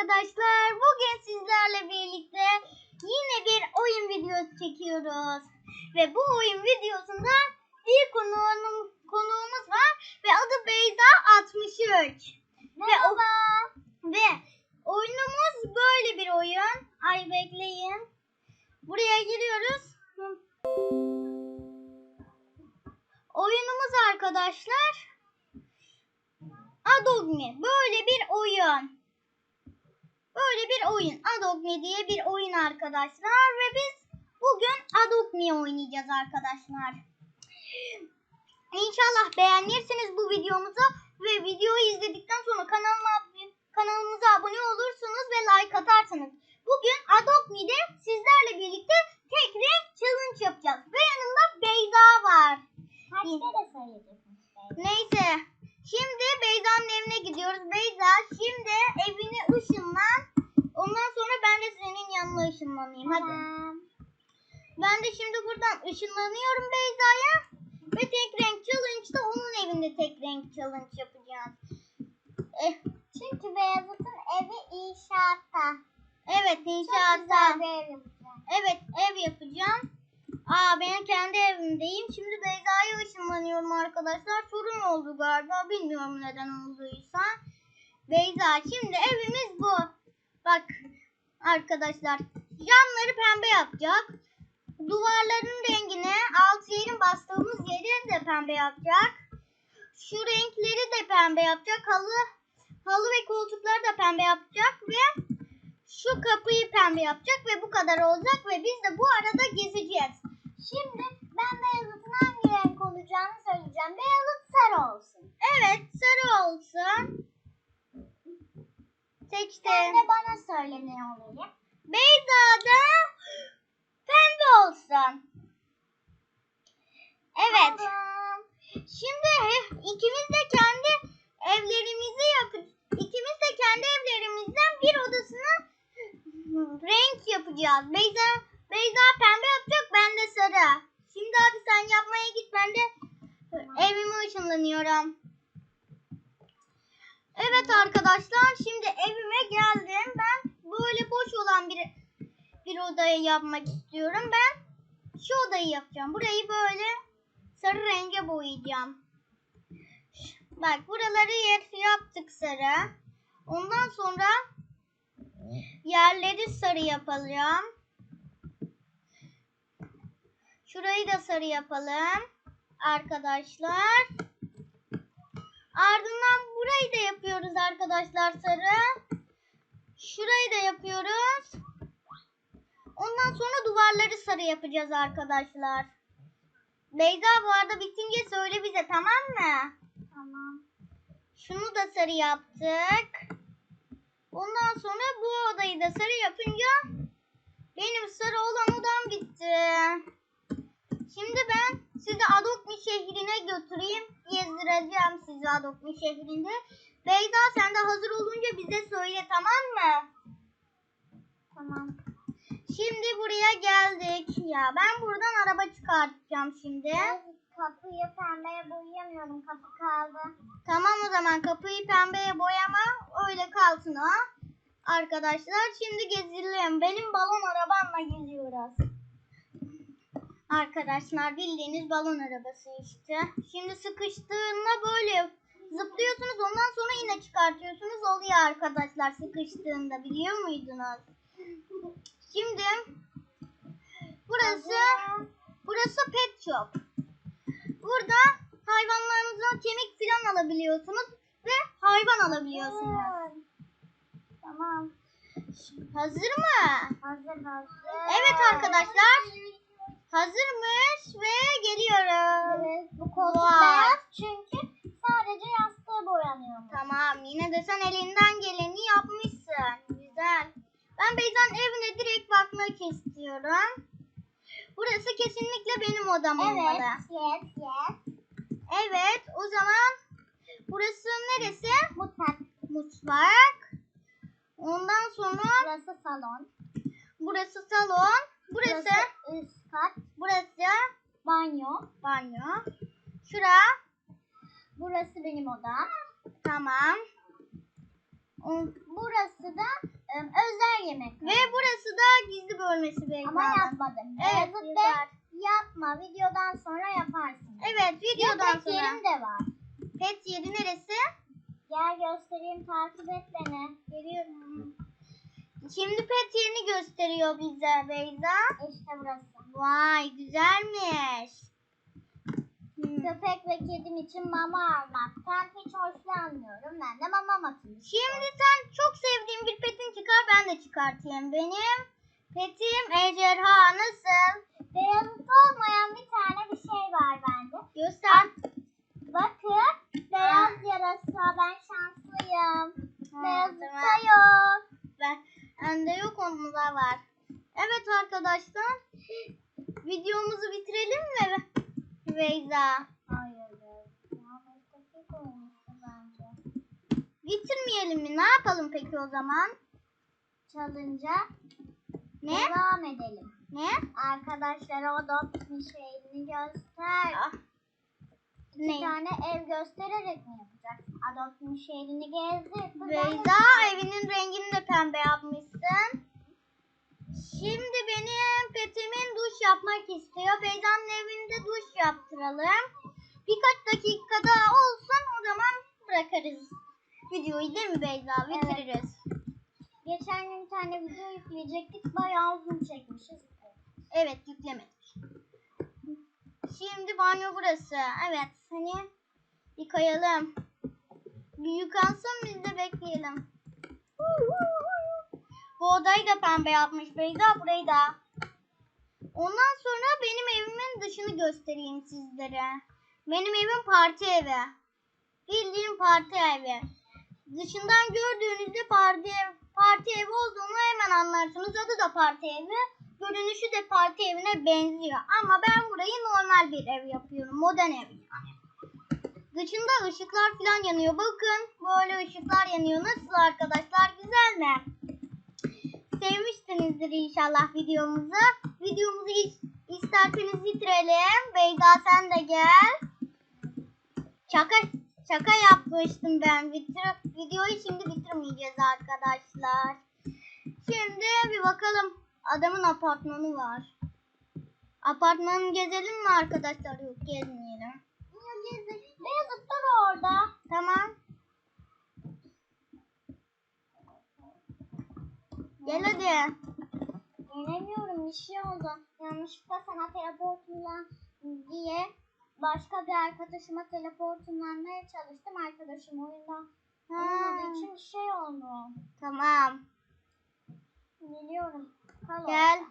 arkadaşlar. Bugün sizlerle birlikte yine bir oyun videosu çekiyoruz. Ve bu oyun videosunda bir konuğum, konuğumuz var ve adı Beyza 63. Merhaba. Ve, o- ve oyunumuz böyle bir oyun. Ay bekleyin. Buraya giriyoruz. Oyunumuz arkadaşlar Adogme. Böyle bir oyun. Böyle bir oyun. Adogme diye bir oyun arkadaşlar. Ve biz bugün Adogme oynayacağız arkadaşlar. İnşallah beğenirsiniz bu videomuzu. Ve videoyu izledikten sonra kanalıma, kanalımıza abone olursunuz ve like atarsınız. Bugün Adogme'de sizlerle birlikte tek renk challenge yapacağız. Ve yanımda Beyza var. Kaçta da söyleyeceksin? Neyse. Şimdi Beyza'nın evine gidiyoruz. Beyza şimdi evine ışınlan. Ondan sonra ben de senin yanına ışınlanayım. Hadi. Tamam. Ben de şimdi buradan ışınlanıyorum Beyza'ya. Ve tek renk challenge'da onun evinde tek renk challenge yapacağız. Eh, Çünkü Beyazıt'ın evi inşaatta. evet Çok inşaatta. güzel bir ev yapacağım. Evet ev yapacağım. Aa ben kendi evimdeyim. Şimdi Beyza'ya ışınlanıyorum arkadaşlar. Sorun oldu galiba. Bilmiyorum neden olduysa. Beyza şimdi evimiz bu. Bak arkadaşlar. Camları pembe yapacak. Duvarların rengine alt yerin bastığımız yeri de pembe yapacak. Şu renkleri de pembe yapacak. Halı halı ve koltukları da pembe yapacak ve şu kapıyı pembe yapacak ve bu kadar olacak ve biz de bu arada gezeceğiz. Şimdi ben Beyazıt'ın hangi renk olacağını söyleyeceğim. Beyazıt sarı olsun. Evet sarı olsun. Sen Seçtim. de bana söyle ne olayım. Beyza da pembe olsun. Evet. Tamam. Şimdi he- ikimiz de kendi evlerimizi yapacağız. İkimiz de kendi evlerimizden bir odasına renk yapacağız. Beyza Beyza pembe yapacak, ben de sarı. Şimdi hadi sen yapmaya git, ben de evime ışınlanıyorum. Evet arkadaşlar, şimdi evime geldim. Ben böyle boş olan bir bir odayı yapmak istiyorum. Ben şu odayı yapacağım. Burayı böyle sarı renge boyayacağım. Bak buraları yer yaptık sarı. Ondan sonra yerleri sarı yapalım. Şurayı da sarı yapalım. Arkadaşlar. Ardından burayı da yapıyoruz arkadaşlar sarı. Şurayı da yapıyoruz. Ondan sonra duvarları sarı yapacağız arkadaşlar. Beyza bu arada bitince söyle bize tamam mı? Tamam. Şunu da sarı yaptık. Ondan sonra bu odayı da sarı yapınca benim sarı olan odam bitti. Şimdi ben sizi Adokmi şehrine götüreyim. Gezdireceğim sizi Adokmi şehrinde. Beyza sen de hazır olunca bize söyle tamam mı? Tamam. Şimdi buraya geldik. Ya ben buradan araba çıkartacağım şimdi. Kapıyı pembeye boyayamıyorum. Kapı kaldı. Tamam o zaman kapıyı pembeye boyama öyle kalsın o. Arkadaşlar şimdi gezelim. Benim balon arabamla geziyoruz. Arkadaşlar bildiğiniz balon arabası işte. Şimdi sıkıştığında böyle zıplıyorsunuz ondan sonra yine çıkartıyorsunuz oluyor arkadaşlar sıkıştığında biliyor muydunuz? Şimdi burası burası pet shop. Burada hayvanlarınızdan kemik falan alabiliyorsunuz ve hayvan alabiliyorsunuz. Tamam. Hazır mı? Hazır hazır. Evet arkadaşlar. Hazırmış ve geliyoruz. Evet, bu koltuk beyaz çünkü sadece yastığı boyanıyor. Tamam yine de sen elinden geleni yapmışsın. Güzel. Ben Beyza'nın evine direkt bakmak istiyorum. Burası kesinlikle benim odam olmalı. Evet, yes, yes. Evet o zaman burası neresi? Mutfak. Mutfak. Ondan sonra Burası salon. burası salon. Burası üst kat. burası Banyo. banyo. Şura Burası benim odam. tamam. Burası da özel yemek. Ve burası da gizli bölmesi Beyza'nın. Ama yapmadım. Evet. Bey yapma. Videodan sonra yaparsın. Evet videodan Pet sonra. yerim de var. Pet yeri neresi? Gel göstereyim takip et beni. Geliyorum. Şimdi pet yerini gösteriyor bize Beyza. İşte burası. Vay güzelmiş. Hmm. Köpek ve kedim için mama almaktan hiç hoşlanmıyorum. Ben de mama matını. Şimdi sen çok sevdiğin bir petin çıkar ben de çıkartayım. Benim petim ejderha nasıl? Beyazıt olmayan bir tane bir şey var bende. Göster. Bakın beyaz yarasa ben şanslıyım. Ha, Beyazıt'ta tamam. yok. Ben, bende yok onda var. Evet arkadaşlar. Videomuzu bitirelim mi Beyza? Hayır. Bitirmeyelim mi? Ne yapalım peki o zaman? Çalınca Ne? devam edelim. Ne? Arkadaşlara o dopin şeyini göster. Ah. Bir Ne? tane ev göstererek mi yapacaksın? Adoptin şehrini gezdir. Beyza evinin rengini de pembe yapmışsın. Şimdi benim petimin duş yapmak istiyor. Beyza'nın evinde duş yaptıralım. Birkaç dakika daha olsun o zaman bırakırız. Videoyu değil mi Beyza? Evet. Bitiririz. Geçen gün bir tane video yükleyecektik. Bayağı uzun çekmişiz. Evet yüklemedik. Şimdi banyo burası. Evet seni yıkayalım. Bir yıkansın biz de bekleyelim. Bu odayı da pembe yapmış Beyza burayı da. Ondan sonra benim evimin dışını göstereyim sizlere. Benim evim parti evi. Bildiğin parti evi. Dışından gördüğünüzde parti, parti evi olduğunu hemen anlarsınız. Adı da parti evi. Görünüşü de parti evine benziyor. Ama ben burayı normal bir ev yapıyorum. Modern ev yani. Dışında ışıklar falan yanıyor. Bakın böyle ışıklar yanıyor. Nasıl arkadaşlar? Güzel mi? Sevmişsinizdir inşallah videomuzu. Videomuzu is- isterseniz bitirelim. Beyza sen de gel. Şaka şaka yapmıştım ben. Bitir videoyu şimdi bitirmeyeceğiz arkadaşlar. Şimdi bir bakalım. Adamın apartmanı var. Apartmanı gezelim mi arkadaşlar? Yok gezmeyelim. Beyazıt dur orada. Tamam. Gel hadi. Gelemiyorum bir şey oldu. Yanlışlıkla sana teleportundan diye başka bir arkadaşıma teleportunlanmaya çalıştım. Arkadaşım oyunda olmadığı için bir şey oldu. tamam. Biliyorum. Kal Gel.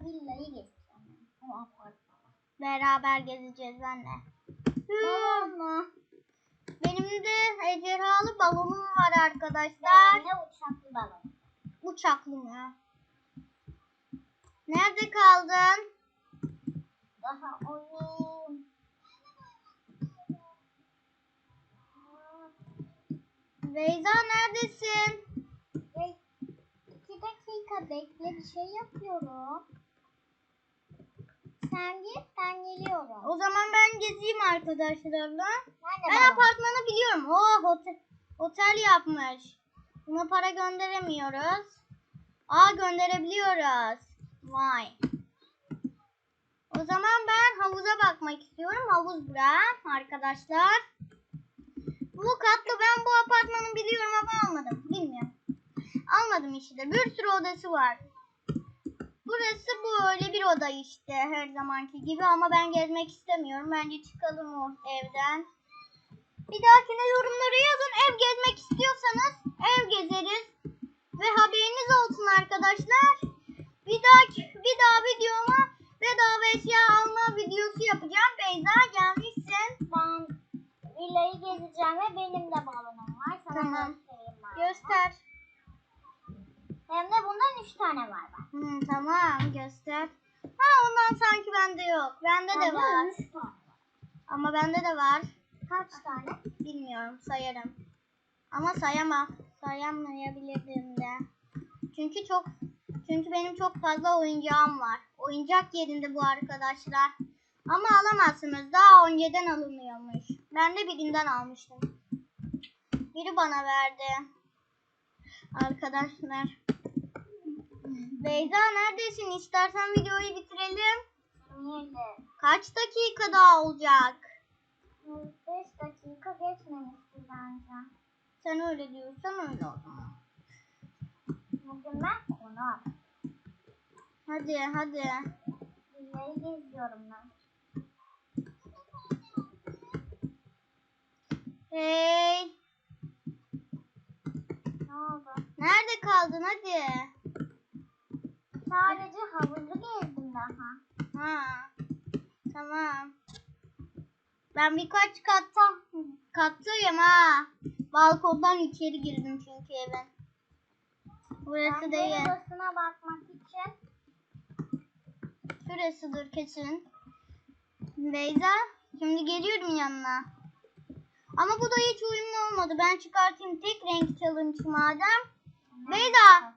Villayı. O apartman. Beraber gezeceğiz anne. Mı? Benim de ejderhalı balonum var arkadaşlar. De uçaklı balon. Uçaklı mı? Nerede kaldın? Daha oyun. Beyza neredesin? Ve iki dakika bekle bir şey yapıyorum. Sen git ben geliyorum. O zaman ben gezeyim arkadaşlarla. Nerede Ben apartmanı biliyorum. Oh otel, otel yapmış. Buna para gönderemiyoruz. Aa gönderebiliyoruz. Vay. O zaman ben havuza bakmak istiyorum. Havuz bura arkadaşlar. Bu katlı ben bu apartmanı biliyorum ama almadım. Bilmiyorum. Almadım işte. Bir sürü odası var. Burası böyle bir oda işte her zamanki gibi ama ben gezmek istemiyorum. Bence çıkalım o evden. Bir dahakine yorumlara yazın. Ev gezmek istiyorsanız ev gezeriz. Ve haberiniz olsun arkadaşlar. Bir dahaki bir daha videoma bedava eşya alma videosu yapacağım. Beyza gelmişsin. Ben villayı gezeceğim ve benim de balonum var. Sana Tamam. Göster. Hem de bundan üç tane var bak. Hmm, tamam göster. Ha ondan sanki bende yok. Bende de var. Ama bende de var. Kaç tane? Bilmiyorum sayarım. Ama sayamam. Sayamayabilirdim de. Çünkü çok çünkü benim çok fazla oyuncağım var. Oyuncak yerinde bu arkadaşlar. Ama alamazsınız. Daha 17'den alınıyormuş. Ben de birinden almıştım. Biri bana verdi. Arkadaşlar. Beyza neredesin? İstersen videoyu bitirelim. Niye Kaç dakika daha olacak? 5 dakika geçmemişti bence. Sen öyle diyorsan öyle o zaman. Bugün ben konar. Hadi hadi. Videoyu geziyorum ben. Hey. Ne oldu? Nerede kaldın hadi. Sadece havuzu gezdim daha. Ha. Tamam. Ben birkaç katta kattayım ha. Balkondan içeri girdim çünkü eve. Burası Ben değil. de odasına bakmak için Şurasıdır kesin. Beyza, şimdi geliyorum yanına. Ama bu da hiç uyumlu olmadı. Ben çıkartayım tek renk challenge madem. Beyza,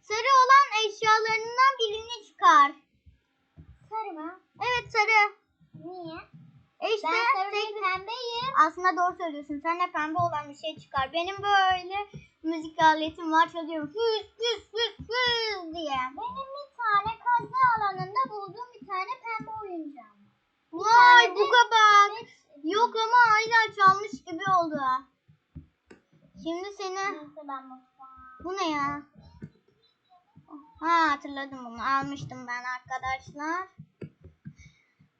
sarı olan eşyalarından birini çıkar. Sarı mı? Evet sarı. Niye? İşte ben sarı tek- pembeyim. Aslında doğru söylüyorsun. Sen de pembe olan bir şey çıkar. Benim böyle müzik aletim var çalıyorum. Füz füz füz füz diye. Benim bir tane kazı alanında bulduğum bir tane pembe oyuncağım. var. Vay bu kabak. Yok ama hala çalmış gibi oldu. Şimdi seni... Neyse ben mutfağa. Bu ne ya? Ha hatırladım bunu. Almıştım ben arkadaşlar.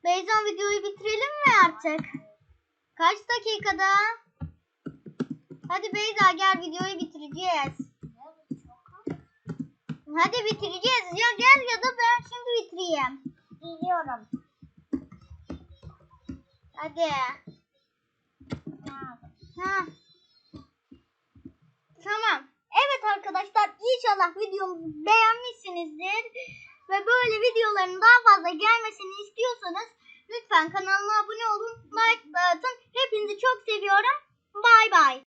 Beyza videoyu bitirelim mi artık? Kaç dakikada? Hadi Beyza gel videoyu bitireceğiz. Hadi bitireceğiz. Ya gel ya da ben şimdi bitireyim. Biliyorum. Hadi. Ha. Tamam. Evet arkadaşlar inşallah videomuzu beğenmişsinizdir. Ve böyle videoların daha fazla gelmesini istiyorsanız lütfen kanalıma abone olun. Like da atın. Hepinizi çok seviyorum. Bay bay.